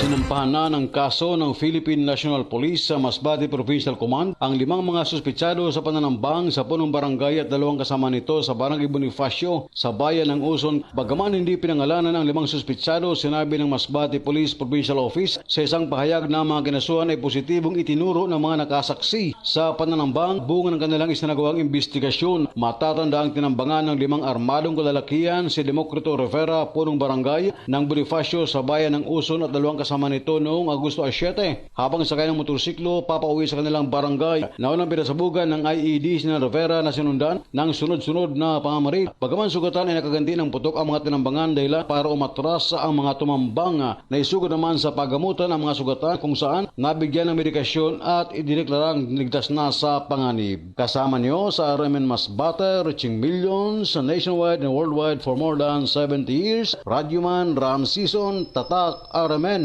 Sinampahan na ng kaso ng Philippine National Police sa Masbate Provincial Command ang limang mga suspitsado sa pananambang sa punong barangay at dalawang kasama nito sa Barangay Bonifacio sa bayan ng Uson. Bagaman hindi pinangalanan ang limang suspitsado, sinabi ng Masbate Police Provincial Office sa isang pahayag na mga kinasuhan ay positibong itinuro ng mga nakasaksi sa pananambang bunga ng kanilang isinagawang investigasyon. Matatanda ang tinambangan ng limang armadong kalalakihan si Demokrito Rivera, punong barangay ng Bonifacio sa bayan ng Uson at dalawang kasama nito noong Agosto 7 habang sakay ng motorsiklo papauwi sa kanilang barangay. Naunang pinasabugan ng IED si Rivera na sinundan ng sunod-sunod na pangamarit. Bagaman sugatan ay nakaganti ng putok ang mga tinambangan dahil para umatras ang mga tumambang na isugod naman sa pagamutan ang mga sugatan kung saan nabigyan ng medikasyon at idineklarang ligtas na sa panganib. Kasama niyo sa RMN Masbate, reaching millions nationwide and worldwide for more than 70 years. Radyoman Ram Season, Tatak RMN.